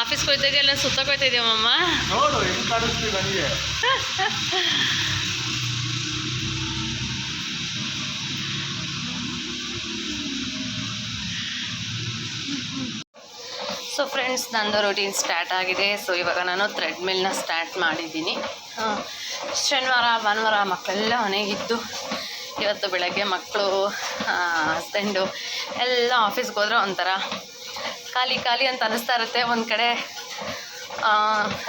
ಆಫೀಸ್ಗೆ ಕೊಯ್ತಾಗ ಸುತ್ತಕ್ಕೆ ಸುತ್ತ ಕೊಯ್ತಾ ನೋಡು ಹೆಂಗ್ ಕಾಣಿಸ್ತೀವಿ ನನಗೆ. ಸೊ ಫ್ರೆಂಡ್ಸ್ ನಂದು ರೂಟೀನ್ ಸ್ಟಾರ್ಟ್ ಆಗಿದೆ. ಸೊ ಇವಾಗ ನಾನು ಥ್ರೆಡ್ಮಿಲ್ನ ಸ್ಟಾರ್ಟ್ ಮಾಡಿದ್ದೀನಿ. ಹಾಂ ಶನಿವಾರ ಭಾನುವಾರ ಮಕ್ಕಳೆಲ್ಲ ಮನೆಗಿದ್ದು ಇವತ್ತು ಬೆಳಗ್ಗೆ ಮಕ್ಕಳು ಹಸ್ಬೆಂಡು ಎಲ್ಲ ಆಫೀಸ್ಗೆ ಹೋದ್ರೆ ಒಂಥರ ಖಾಲಿ ಖಾಲಿ ಅಂತ ಅನ್ನಿಸ್ತಾ ಇರುತ್ತೆ ಒಂದು ಕಡೆ.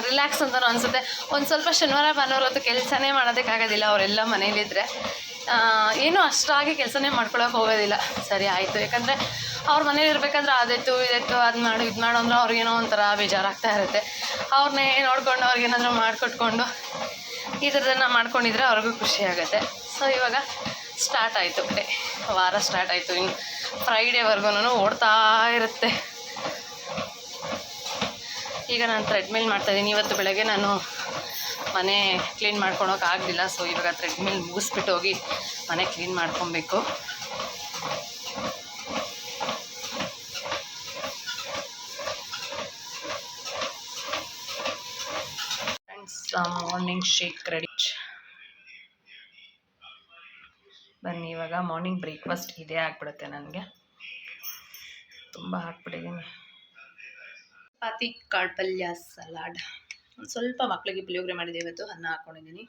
ರಿಲ್ಯಾಕ್ಸ್ ಅಂತಲೂ ಅನಿಸುತ್ತೆ. ಒಂದು ಸ್ವಲ್ಪ ಶನಿವಾರ ಭಾನುವಾರ ಹೊತ್ತು ಕೆಲಸನೇ ಮಾಡೋದಕ್ಕಾಗೋದಿಲ್ಲ ಅವರೆಲ್ಲ ಮನೇಲಿದ್ದರೆ ಏನೂ ಅಷ್ಟಾಗಿ ಕೆಲಸನೇ ಮಾಡ್ಕೊಳಕ್ಕೆ ಹೋಗೋದಿಲ್ಲ. ಸರಿ, ಆಯಿತು. ಯಾಕಂದರೆ ಅವ್ರ ಮನೇಲಿ ಇರಬೇಕಂದ್ರೆ ಅದಿತ್ತು ಇದಿತ್ತು ಅದು ಮಾಡು, ಇದು ಮಾಡು ಅಂದ್ರೆ ಅವ್ರಿಗೇನೋ ಒಂಥರ ಬೇಜಾರಾಗ್ತಾ ಇರುತ್ತೆ. ಅವ್ರನ್ನೇ ನೋಡಿಕೊಂಡು ಅವ್ರಿಗೇನಾದರೂ ಮಾಡಿಕೊಟ್ಕೊಂಡು ಈ ಥರದನ್ನು ಮಾಡ್ಕೊಂಡಿದ್ರೆ ಅವ್ರಿಗೂ ಖುಷಿ ಆಗುತ್ತೆ. ಸೊ ಇವಾಗ ಸ್ಟಾರ್ಟ್ ಆಯಿತು. ವಾರ ಸ್ಟಾರ್ಟ್ ಆಯಿತು. ಇನ್ನು ಫ್ರೈಡೇವರೆಗೂ ಓಡ್ತಾ ಇರುತ್ತೆ. ಈಗ ನಾನು ಥ್ರೆಡ್ಮಿಲ್ ಮಾಡ್ತಾಯಿದ್ದೀನಿ ಇವತ್ತು ಬೆಳಗ್ಗೆ ನಾನು ಮನೆ ಕ್ಲೀನ್ ಮಾಡ್ಕೊಳೋಕೆ ಆಗಲಿಲ್ಲ ಸೊ ಇವಾಗ ಥ್ರೆಡ್ಮಿಲ್ ಮುಗಿಸ್ಬಿಟ್ಟು ಹೋಗಿ ಮನೆ ಕ್ಲೀನ್ ಮಾಡ್ಕೊಬೇಕು. ಮಾರ್ನಿಂಗ್ ಶೇಕ್ ರೆಡಿ ಬನ್ನಿ, ಇವಾಗ ಮಾರ್ನಿಂಗ್ ಬ್ರೇಕ್ಫಾಸ್ಟ್ ಇದೇ ಆಗ್ಬಿಡುತ್ತೆ ನನಗೆ. ತುಂಬ ಹಾಕ್ಬಿಟ್ಟಿದ್ದೀನಿ ಚಪಾತಿ ಕಾಳು ಪಲ್ಯ ಸಲಾಡ್. ಒಂದು ಸ್ವಲ್ಪ ಮಕ್ಕಳಿಗೆ ಪುಳಿಯೋಗರೆ ಮಾಡಿದೆ ಇವತ್ತು, ಅನ್ನ ಹಾಕ್ಕೊಂಡಿದ್ದೀನಿ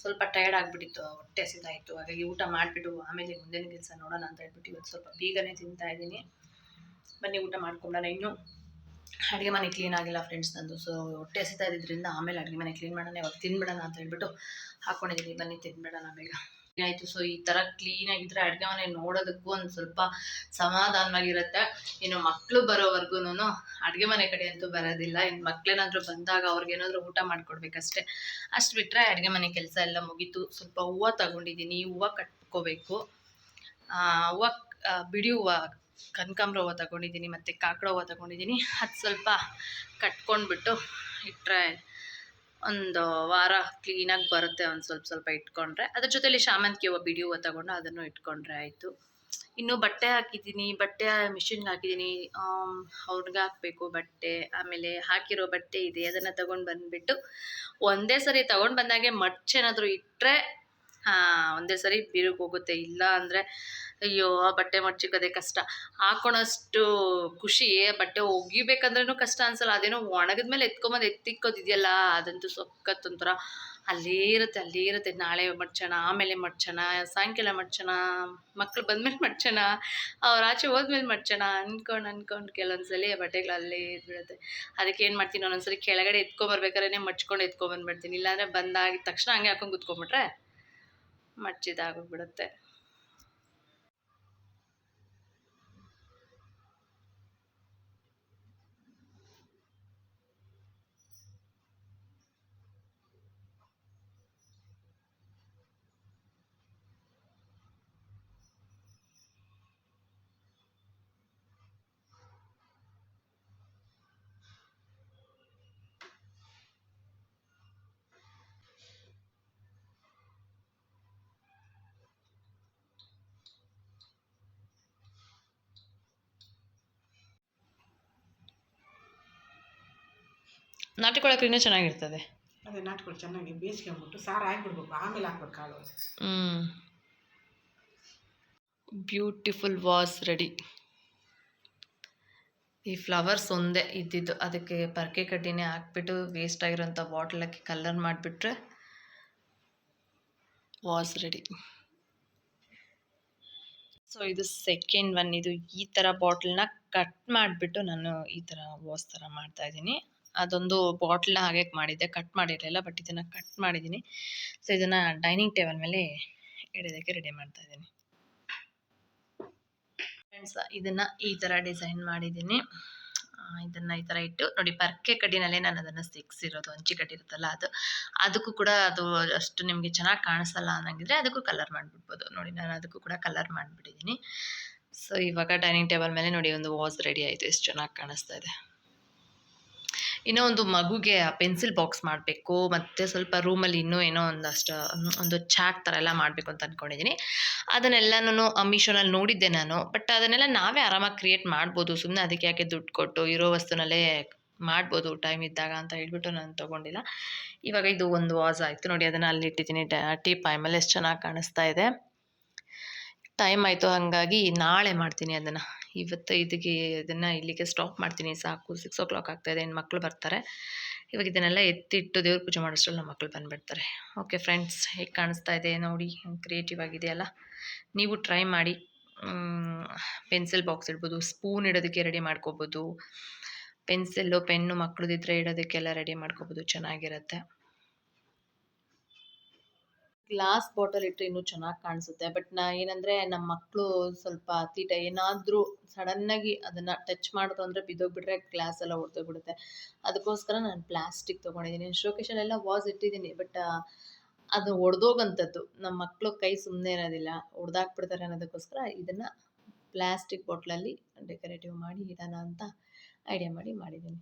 ಸ್ವಲ್ಪ ಟಯರ್ಡ್ ಆಗಿಬಿಟ್ಟಿತ್ತು, ಹೊಟ್ಟೆ ಹಸಿದಾಯಿತು ಹಾಗಾಗಿ ಊಟ ಮಾಡಿಬಿಟ್ಟು ಆಮೇಲೆ ಮುಂದಿನ ಕೆಲಸ ನೋಡೋಣ ಅಂತ ಹೇಳ್ಬಿಟ್ಟು ಇವತ್ತು ಸ್ವಲ್ಪ ಬೀಗನೇ ತಿಂತಾ ಇದ್ದೀನಿ. ಬನ್ನಿ, ಊಟ ಮಾಡ್ಕೊಂಡಾನ ಇನ್ನೂ ಅಡುಗೆ ಮನೆ ಕ್ಲೀನ್ ಆಗಿಲ್ಲ ಫ್ರೆಂಡ್ಸ್ ನಂದು. ಸೊ ಹೊಟ್ಟೆ ಹಸಿತಾ ಇದ್ದಿದ್ದರಿಂದ ಆಮೇಲೆ ಅಡುಗೆ ಮನೆ ಕ್ಲೀನ್ ಮಾಡೋಣ. ಇವಾಗ ತಿನ್ಬಿಡೋಣ ಅಂತ ಹೇಳ್ಬಿಟ್ಟು ಹಾಕ್ಕೊಂಡಿದ್ದೀನಿ ಬನ್ನಿ, ತಿನ್ಬಿಡೋಣ ಬೇಗ. ಆಯಿತು. ಸೊ ಈ ಥರ ಕ್ಲೀನಾಗಿದ್ದರೆ ಅಡುಗೆ ಮನೆ ನೋಡೋದಕ್ಕೂ ಒಂದು ಸ್ವಲ್ಪ ಸಮಾಧಾನವಾಗಿರುತ್ತೆ. ಇನ್ನು ಮಕ್ಕಳು ಬರೋವರೆಗೂ ಅಡುಗೆ ಮನೆ ಕಡೆ ಅಂತೂ ಬರೋದಿಲ್ಲ. ಇನ್ನು ಮಕ್ಕಳೇನಾದರೂ ಬಂದಾಗ ಅವ್ರಿಗೇನಾದರೂ ಊಟ ಮಾಡಿಕೊಡ್ಬೇಕಷ್ಟೇ. ಅಷ್ಟು ಬಿಟ್ಟರೆ ಅಡುಗೆ ಮನೆ ಕೆಲಸ ಎಲ್ಲ ಮುಗೀತು. ಸ್ವಲ್ಪ ಹೂವು ತಗೊಂಡಿದ್ದೀನಿ. ಹೂವು ಕಟ್ಕೋಬೇಕು. ಹೂವು ಬಿಡಿ ಹೂವು, ಕನಕಾಂಬ್ರ ಹೂವು ತಗೊಂಡಿದ್ದೀನಿ. ಮತ್ತು ಕಾಕಡ ಹೂವು ತಗೊಂಡಿದ್ದೀನಿ. ಅದು ಸ್ವಲ್ಪ ಕಟ್ಕೊಂಡ್ಬಿಟ್ಟು ಇಟ್ಟರೆ ಒಂದು ವಾರ ಕ್ಲೀನಾಗಿ ಬರುತ್ತೆ ಒಂದು ಸ್ವಲ್ಪ ಸ್ವಲ್ಪ ಇಟ್ಕೊಂಡ್ರೆ. ಅದ್ರ ಜೊತೆಲಿ ಶಾಮಂತಿಗೆ ಹೂವು ಬಿಡಿ ಹೂವು ತಗೊಂಡು ಅದನ್ನು ಇಟ್ಕೊಂಡ್ರೆ ಆಯಿತು. ಇನ್ನು ಬಟ್ಟೆ ಹಾಕಿದ್ದೀನಿ, ಬಟ್ಟೆ ಮಿಷಿನ್ಗೆ ಹಾಕಿದ್ದೀನಿ. ಅವ್ರಿಗೆ ಹಾಕಬೇಕು ಬಟ್ಟೆ. ಆಮೇಲೆ ಹಾಕಿರೋ ಬಟ್ಟೆ ಇದೆ, ಅದನ್ನು ತಗೊಂಡು ಬಂದುಬಿಟ್ಟು ಒಂದೇ ಸರಿ ತಗೊಂಡು ಬಂದಾಗೆ ಮಡ್ಚೇನಾದರೂ ಇಟ್ಟರೆ ಒಂದೇ ಸರಿ ಬೀರಿಗೆ ಹೋಗುತ್ತೆ. ಇಲ್ಲ ಅಂದರೆ, ಅಯ್ಯೋ, ಆ ಬಟ್ಟೆ ಮಡ್ಚಿಕೋದೆ ಕಷ್ಟ. ಹಾಕೊಳಷ್ಟು ಖುಷಿ ಬಟ್ಟೆ ಒಗಿಬೇಕಂದ್ರೂ ಕಷ್ಟ ಅನ್ಸಲ್ಲ. ಅದೇನೋ ಒಣಗಿದ ಮೇಲೆ ಎತ್ಕೊಂಬಂದು ಎತ್ತಿಕ್ಕೋದಿದೆಯಲ್ಲ, ಅದಂತೂ ಸೊಕ್ಕತ್ತೊಂಥರ ಅಲ್ಲೇ ಇರುತ್ತೆ ಅಲ್ಲೇ ಇರುತ್ತೆ. ನಾಳೆ ಮಡ್ಚೋಣ, ಆಮೇಲೆ ಮಡ್ಚೋಣ, ಸಾಯಂಕಾಲ ಮಡ್ಚೋಣ, ಮಕ್ಳು ಬಂದಮೇಲೆ ಮಡ್ಚೋಣ, ಅವ್ರು ಆಚೆ ಹೋದ್ಮೇಲೆ ಮಡ್ಚೋಣ ಅಂದ್ಕೊಂಡು ಅಂದ್ಕೊಂಡು ಕೆಲವೊಂದ್ಸಲಿ ಬಟ್ಟೆಗಳು ಅಲ್ಲೇ ಇದ್ಬಿಡುತ್ತೆ ಅದಕ್ಕೆ ಏನು ಮಾಡ್ತೀನಿ, ಒಂದೊಂದ್ಸರಿ ಕೆಳಗಡೆ ಎತ್ಕೊಂಬರ್ಬೇಕಾದ್ರೆ ಮಡ್ಚ್ಕೊಂಡು ಎತ್ಕೊಂಬಂದ್ಬಿಡ್ತೀನಿ. ಇಲ್ಲಾಂದರೆ ಬಂದಾಗಿದ ತಕ್ಷಣ ಹಂಗೆ ಹಾಕೊಂಡು ಕುತ್ಕೊಂಬಿಟ್ರೆ ಮಡ್ಚಿದಾಗೋಗ್ಬಿಡುತ್ತೆ ನಾಟಿಕೊಳಕ್ಕೆ ಇನ್ನೂ ಚೆನ್ನಾಗಿರ್ತದೆ. ಅದೇ ನಾಟ್ಕೊಳ್ಳಿ ಚೆನ್ನಾಗಿ ಬೇಯಿಸ್ಕೊಂಬಿಟ್ಟು ಸಾರು ಹಾಕ್ಬಿಡ್ಬೇಕು ಆಮೇಲೆ ಹಾಕ್ಬೇಕು ಕಾಳು. ಹ್ಞೂ ಬ್ಯೂಟಿಫುಲ್ ವಾಸ್ ರೆಡಿ ಈ ಫ್ಲವರ್ಸ್ ಒಂದೇ ಇದ್ದಿದ್ದು ಅದಕ್ಕೆ ಪರ್ಕೆ ಕಡ್ಡಿನೇ ಹಾಕ್ಬಿಟ್ಟು ವೇಸ್ಟ್ ಆಗಿರೋಂಥ ಬಾಟ್ಲ್ ಹಾಕಿ ಕಲರ್ ಮಾಡಿಬಿಟ್ರೆ ವಾಸ್ ರೆಡಿ ಸೊ ಇದು ಸೆಕೆಂಡ್ ಒನ್ ಇದು ಈ ಥರ ಬಾಟ್ಲನ್ನ ಕಟ್ ಮಾಡಿಬಿಟ್ಟು ನಾನು ಈ ಥರ ವಾಸ್ ಥರ ಮಾಡ್ತಾಯಿದ್ದೀನಿ ಅದೊಂದು ಬಾಟ್ಲನ್ನ ಹಾಗೆ ಮಾಡಿದ್ದೆ. ಕಟ್ ಮಾಡಿರಲಿಲ್ಲ ಬಟ್ ಇದನ್ನು ಕಟ್ ಮಾಡಿದ್ದೀನಿ ಸೊ ಇದನ್ನು ಡೈನಿಂಗ್ ಟೇಬಲ್ ಮೇಲೆ ಇಡೋದಕ್ಕೆ ರೆಡಿ ಮಾಡ್ತಾ ಇದ್ದೀನಿ. ಫ್ರೆಂಡ್ಸ್ ಇದನ್ನು ಈ ಥರ ಡಿಸೈನ್ ಮಾಡಿದ್ದೀನಿ ಇದನ್ನು ಈ ಥರ ಇಟ್ಟು ನೋಡಿ ಪರ್ಕೆ ಕಡ್ಡಿನಲ್ಲೇ ನಾನು ಅದನ್ನು ಸಿಕ್ಸಿರೋದು ಹಂಚಿ ಕಡ್ಡಿ ಇರುತ್ತಲ್ಲ ಅದು. ಅದಕ್ಕೂ ಕೂಡ ಅದು ಅಷ್ಟು ನಿಮಗೆ ಚೆನ್ನಾಗಿ ಕಾಣಿಸಲ್ಲ ಅನ್ನಂಗಿದ್ರೆ ಅದಕ್ಕೂ ಕಲರ್ ಮಾಡಿಬಿಡ್ಬೋದು. ನೋಡಿ, ನಾನು ಅದಕ್ಕೂ ಕೂಡ ಕಲರ್ ಮಾಡಿಬಿಟ್ಟಿದ್ದೀನಿ ಸೊ ಇವಾಗ ಡೈನಿಂಗ್ ಟೇಬಲ್ ಮೇಲೆ ನೋಡಿ, ಒಂದು ವಾಸ್ ರೆಡಿ ಆಯಿತು. ಎಷ್ಟು ಚೆನ್ನಾಗಿ ಕಾಣಿಸ್ತಾ ಇದೆ. ಇನ್ನೂ ಒಂದು ಮಗುಗೆ ಪೆನ್ಸಿಲ್ ಬಾಕ್ಸ್ ಮಾಡಬೇಕು, ಮತ್ತು ಸ್ವಲ್ಪ ರೂಮಲ್ಲಿ ಇನ್ನೂ ಏನೋ ಒಂದಷ್ಟು ಒಂದು ಚಾಟ್ ಥರ ಎಲ್ಲ ಮಾಡಬೇಕು ಅಂತ ಅಂದ್ಕೊಂಡಿದ್ದೀನಿ ಅದನ್ನೆಲ್ಲನೂ ಮೀಶೋನಲ್ಲಿ ನೋಡಿದ್ದೆ ನಾನು. ಬಟ್ ಅದನ್ನೆಲ್ಲ ನಾವೇ ಆರಾಮಾಗಿ ಕ್ರಿಯೇಟ್ ಮಾಡ್ಬೋದು. ಸುಮ್ಮನೆ ಅದಕ್ಕೆ ಯಾಕೆ ದುಡ್ಡು ಕೊಟ್ಟು ಇರೋ ವಸ್ತುನಲ್ಲೇ ಮಾಡ್ಬೋದು ಟೈಮ್ ಇದ್ದಾಗ ಅಂತ ಹೇಳ್ಬಿಟ್ಟು ನಾನು ತೊಗೊಂಡಿಲ್ಲ. ಇವಾಗ ಇದು ಒಂದು ವಾಸ್ ಆಯಿತು. ನೋಡಿ, ಅದನ್ನು ಅಲ್ಲಿ ಇಟ್ಟಿದ್ದೀನಿ. ಟೀ ಪಾಯ್ಮಲ್ಲಿ ಮೇಲೆ ಎಷ್ಟು ಚೆನ್ನಾಗಿ ಕಾಣಿಸ್ತಾ ಇದೆ. ಟೈಮ್ ಆಯಿತು. ಹಾಗಾಗಿ ನಾಳೆ ಮಾಡ್ತೀನಿ ಅದನ್ನು. ಇವತ್ತು ಇದಕ್ಕೆ ಇದನ್ನು ಇಲ್ಲಿಗೆ ಸ್ಟಾಪ್ ಮಾಡ್ತೀನಿ. ಸಾಕು ಸಿಕ್ಸ್ ಓ ಕ್ಲಾಕ್ ಆಗ್ತಾಯಿದೆ ಇನ್ನು ಮಕ್ಕಳು ಬರ್ತಾರೆ. ಇವಾಗ ಇದನ್ನೆಲ್ಲ ಎತ್ತಿಟ್ಟು ದೇವ್ರ ಪೂಜೆ ಮಾಡೋಷ್ಟ್ರಲ್ಲಿ ನಮ್ಮ ಮಕ್ಕಳು ಬಂದುಬಿಡ್ತಾರೆ. ಓಕೆ ಫ್ರೆಂಡ್ಸ್ ಹೇಗೆ ಕಾಣಿಸ್ತಾ ಇದೆ ನೋಡಿ ಕ್ರಿಯೇಟಿವ್ ಆಗಿದೆಯಲ್ಲ? ನೀವು ಟ್ರೈ ಮಾಡಿ ಪೆನ್ಸಿಲ್ ಬಾಕ್ಸ್ ಇಡ್ಬೋದು ಸ್ಪೂನ್ ಇಡೋದಕ್ಕೆ ರೆಡಿ ಮಾಡ್ಕೋಬೋದು. ಪೆನ್ಸಿಲ್ಲು ಪೆನ್ನು ಮಕ್ಕಳದಿದ್ರೆ ಇಡೋದಕ್ಕೆಲ್ಲ ರೆಡಿ ಮಾಡ್ಕೋಬೋದು, ಚೆನ್ನಾಗಿರುತ್ತೆ. ಗ್ಲಾಸ್ ಬಾಟಲ್ ಇಟ್ಟರೆ ಇನ್ನೂ ಚೆನ್ನಾಗಿ ಕಾಣಿಸುತ್ತೆ. ಬಟ್ ನಾ ಏನಂದರೆ ನಮ್ಮ ಮಕ್ಕಳು ಸ್ವಲ್ಪ ತೀಟ ಏನಾದರೂ ಸಡನ್ನಾಗಿ ಅದನ್ನು ಟಚ್ ಮಾಡಿದ್ರು ಅಂದರೆ ಬಿದ್ದೋಗ್ಬಿಟ್ರೆ ಗ್ಲಾಸ್ ಎಲ್ಲ ಹೊಡೆದೋಗ್ಬಿಡುತ್ತೆ ಅದಕ್ಕೋಸ್ಕರ ನಾನು ಪ್ಲಾಸ್ಟಿಕ್ ತೊಗೊಂಡಿದ್ದೀನಿ ಶೋಕೇಶಲ್ಲೆಲ್ಲ ವಾಸ್ ಇಟ್ಟಿದ್ದೀನಿ ಬಟ್ ಅದು ಒಡೆದೋಗಂಥದ್ದು ನಮ್ಮ ಮಕ್ಕಳು ಕೈ ಸುಮ್ಮನೆ ಇರೋದಿಲ್ಲ. ಒಡೆದಾಕ್ಬಿಡ್ತಾರೆ ಅನ್ನೋದಕ್ಕೋಸ್ಕರ ಇದನ್ನು ಪ್ಲಾಸ್ಟಿಕ್ ಬಾಟ್ಲಲ್ಲಿ ಡೆಕೋರೇಟಿವ್ ಮಾಡಿ ಇಡೋಣ ಅಂತ ಐಡಿಯಾ ಮಾಡಿ ಮಾಡಿದ್ದೀನಿ